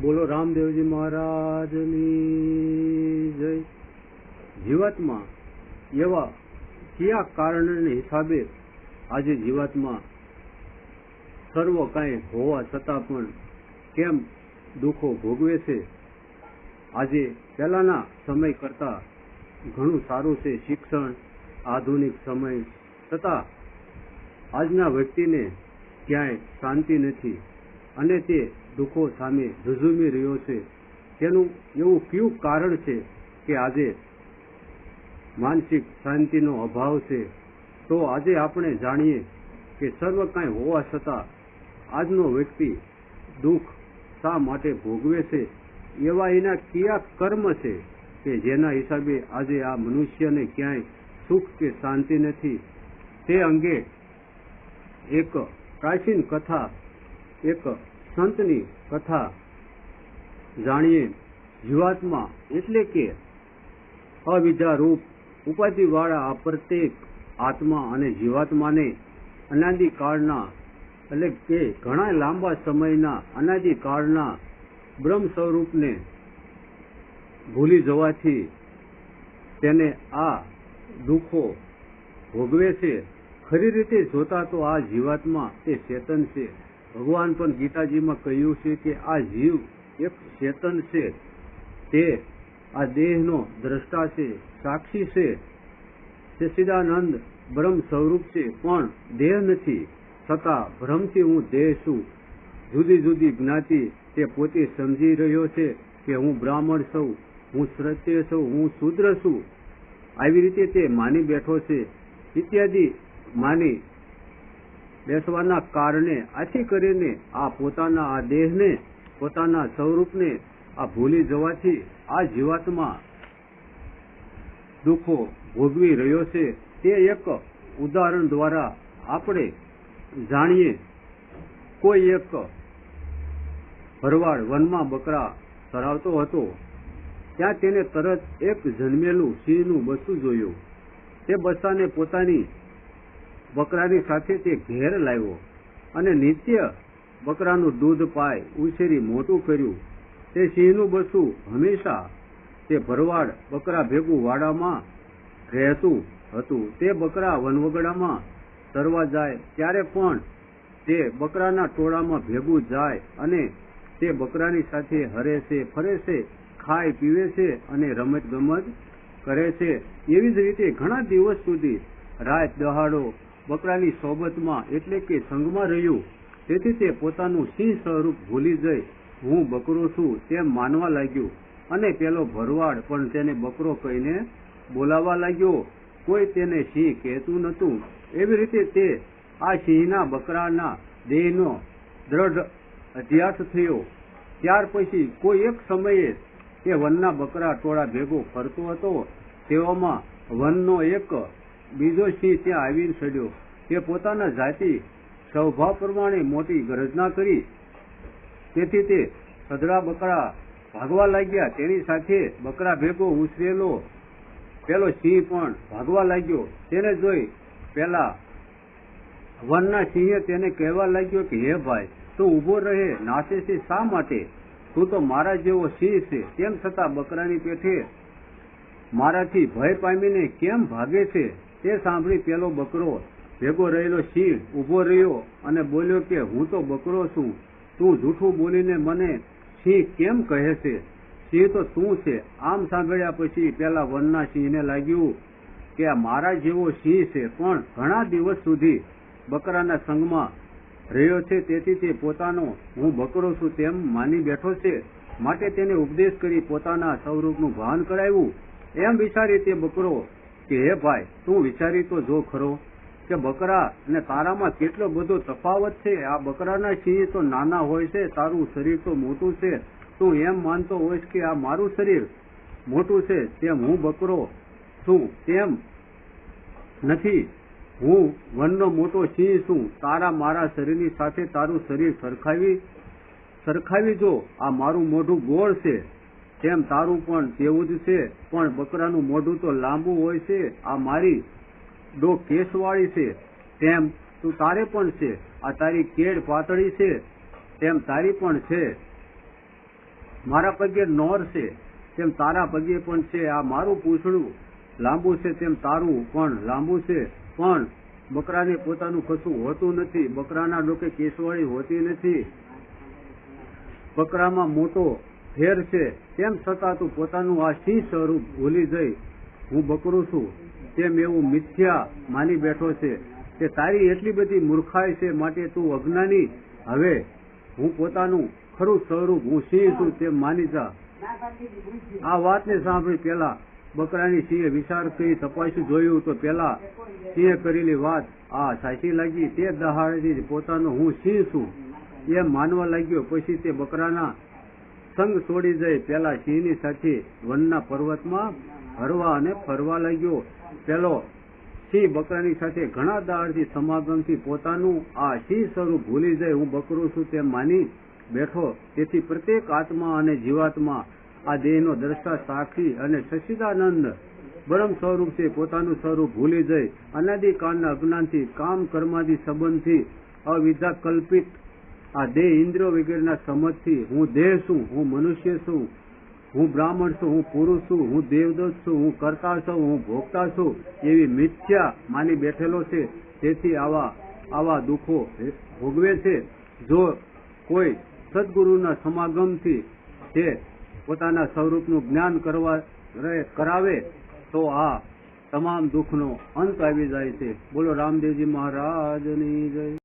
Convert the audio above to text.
બોલો રામદેવજી મહારાજની જય. જીવાતમાં એવા કયા કારણને હિસાબે આજે જીવાતમાં સર્વ કાંઈ હોવા છતાં પણ કેમ દુઃખો ભોગવે છે? આજે પહેલાના સમય કરતા ઘણું સારું છે શિક્ષણ, આધુનિક સમય છતાં આજના વ્યક્તિને ક્યાંય શાંતિ નથી. અને તે દુઃખો સામે ઝઝુમી રહ્યો છે. તેનું એવું કયું કારણ છે કે આજે માનસિક શાંતિનો અભાવ છે? તો આજે આપણે જાણીએ કે સર્વ કાંઈ હોવા છતાં આજનો વ્યક્તિ દુઃખ શા માટે ભોગવે છે? એવા એના કયા કર્મ છે કે જેના હિસાબે આજે આ મનુષ્યને ક્યાંય સુખ કે શાંતિ નથી? તે અંગે એક પ્રાચીન કથા, એક સંતની કથા જાણીએ જીવાત્મા એટલે કે રૂપ ઉપાધિવાળા આ પ્રત્યેક આત્મા અને જીવાત્માને અનાદિ કાળના એટલે કે ઘણા લાંબા સમયના અનાદિકાળના બ્રહ્મ સ્વરૂપને ભૂલી જવાથી તેને આ દુઃખો ભોગવે છે. ખરી રીતે જોતા તો આ જીવાત્મા એ ચેતન છે. ભગવાન પણ ગીતાજીમાં કહ્યું છે કે આ જીવ એક ચેતન છે. તે આ દેહનો દ્રષ્ટા છે, સાક્ષી છે. સચિદાનંદ બ્રહ્મ સ્વરૂપ છે, પણ દેહ નથી. છતાં ભ્રમથી હું દેહ છું. જુદી જુદી જ્ઞાતિ તે પોતે સમજી રહ્યો છે કે હું બ્રાહ્મણ છું, હું શ્રત્ય છું, હું શુદ્ર છું. આવી રીતે તે માની બેઠો છે. ઇત્યાદિ માની બેસવાના કારણે આથી કરીને આ પોતાના આ દેહને, પોતાના સ્વરૂપને આ ભૂલી જવાથી આ જીવાતમાં દુઃખો ભોગવી રહ્યો છે તે એક ઉદાહરણ દ્વારા આપણે જાણીએ. કોઈ એક ભરવાડ વનમાં બકરા ધરાવતો હતો, ત્યાં તેને તરત એક જન્મેલું સિંહનું બચ્ચું જોયું. તે બચ્ચાને પોતાની બકરાની સાથે તે ઘેર લાવ્યો અને નિત્ય બકરાનું દૂધ પાય, ઉછેરી મોટું કર્યું. તે સિંહનું બસું હંમેશા તે ભરવાડ બકરા ભેગું વાડામાં રહેતું હતું. તે બકરા વનવગડામાં તરવા જાય ત્યારે પણ તે બકરાના ટોળામાં ભેગું જાય અને તે બકરાની સાથે હરે છે, ફરે છે, ખાય, પીવે છે અને રમત ગમત કરે છે. એવી જ રીતે ઘણા દિવસ સુધી રાત દહાડો બકરાની સોબતમાં એટલે કે સંઘમાં રહ્યું, તેથી તે પોતાનું સિંહ સ્વરૂપ ભૂલી જઈ, હું બકરો છું તેમ માનવા લાગ્યું. અને પેલો ભરવાડ પણ તેને બકરો કહીને બોલાવા લાગ્યો. કોઈ તેને સિંહ કહેતું નહોતું. એવી રીતે તે આ સિંહના બકરાના દેહનો દ્રઢ અધ્યાસ થયો. ત્યાર પછી કોઈ એક સમયે તે વનના બકરા ટોળા ભેગો ફરતો હતો. તેવામાં વનનો એક બીજો સિંહ ત્યાં આવીને ચડ્યો તે પોતાના જાતિ સ્વભાવ પ્રમાણે મોટી ગરજના કરી. તેથી તે સદરા બકરા ભાગવા લાગ્યા. તેની સાથે બકરા ભેગો ઉછરેલો. પેલો સિંહ પણ ભાગવા લાગ્યો. તેને જોઈ પેલા વનના સિંહે તેને કહેવા લાગ્યો કે, હે ભાઈ, તું ઊભો રહે નાચે છે શા માટે? તું તો મારા જેવો સિંહ છે. તેમ છતાં બકરાની પેઠે મારાથી ભય પામીને કેમ ભાગે છે? તે સાંભળી પેલો બકરો ભેગો રહેલો સિંહ ઊભો રહ્યો અને બોલ્યો કે, હું તો બકરો છું. તું જૂઠું બોલીને મને સિંહ કેમ કહે છે? સિંહ તો તું છે? આમ સાંભળ્યા પછી પેલા વનના સિંહને લાગ્યું કે મારા જેવો સિંહ છે, પણ ઘણા દિવસ સુધી બકરાના સંગમાં રહ્યો છે. તેથી તે પોતાનો હું બકરો છું તેમ માની બેઠો છે. માટે તેને ઉપદેશ કરી પોતાના સ્વરૂપનું ભાન કરાવ્યું. એમ વિચારી તે બકરો કે, હે ભાઈ, તું વિચારી તો જો ખરો કે બકરા અને તારામાં કેટલો બધો તફાવત છે. આ બકરાના સિંહ તો નાના હોય છે, તારું શરીર તો મોટું છે. તું એમ માનતો હોઈશ કે આ મારું શરીર મોટું છે. તેમ હું બકરો છું, તેમ નથી. હું વનનો મોટો સિંહ છું. તારા મારા શરીરની સાથે તારું શરીર સરખાવી સરખાવી જો. આ મારું મોઢું ગોળ છે. તેમ તારું પણ તેવું જ છે. પણ બકરાનું મોઢું તો લાંબુ હોય છે. આ મારી ડો કેસવાળી છે. તેમ તું તારે પણ છે. આ તારી કેડ પાતળી છે. તેમ તારી પણ છે. મારા પગે નોર છે. તેમ તારા પગે પણ છે. આ મારું પૂછડું લાંબુ છે તેમ તારું પણ લાંબુ છે. પણ બકરાને પોતાનું કશું હોતું નથી. બકરાના ડોકે કેસવાળી હોતી નથી. બકરામાં મોટો ફેર છે, તેમ છતાં તું પોતાનું આ સિંહ સ્વરૂપ ભૂલી જઈ. હું બકરું છું, તેમ એવું મિથ્યા માની બેઠો છે. કે તારી એટલી બધી મૂર્ખાઈ છે માટે તું અજ્ઞાની. હવે હું પોતાનું ખરું સ્વરૂપ હું સિંહ છું તેમ માની જા. આ વાતને સાંભળી પેલા બકરાની સિંહે વિચાર કરી તપાસ્યું જોયું તો પેલા સિંહે કરેલી વાત આ સાચી લાગી. તે દહાડેથી પોતાનો હું સિંહ છું એમ માનવા લાગ્યો. પછી તે બકરાના સંગ છોડી જઈ પેલા સિંહની સાથે વનના પર્વતમાં હરવા અને ફરવા લાગ્યો. પેલો સિંહ બકરાની સાથે ઘણા દાળથી સમાગમથી પોતાનું આ સિંહ સ્વરૂપ ભૂલી જાય હું બકરું છું તેમ માની બેઠો. તેથી પ્રત્યેક આત્મા અને જીવાત્મા આ દેહનો દ્રષ્ટા સાક્ષી અને સચિદાનંદ બ્રહ્મ સ્વરૂપ છે. પોતાનું સ્વરૂપ ભૂલી જઈ અનાદિકાળના અજ્ઞાનથી, કામ કર્માદિ સંબંધથી અવિધા કલ્પિત આ દેહ ઇન્દ્રિયો વગેરેના સમજથી હું દેહ છું, હું મનુષ્ય છું, હું બ્રાહ્મણ છું, હું પુરુષ છું, હું દેવદત્ત છું, હું કરતા છું, હું ભોગતા છું, એવી મિથ્યા માની બેઠેલો છે. તેથી આવા આવા દુઃખો ભોગવે છે. જો કોઈ સદગુરુના સમાગમથી તે પોતાના સ્વરૂપનું જ્ઞાન કરવા કરાવે, તો આ તમામ દુઃખનો અંત આવી જાય છે. બોલો રામદેવજી મહારાજની જય.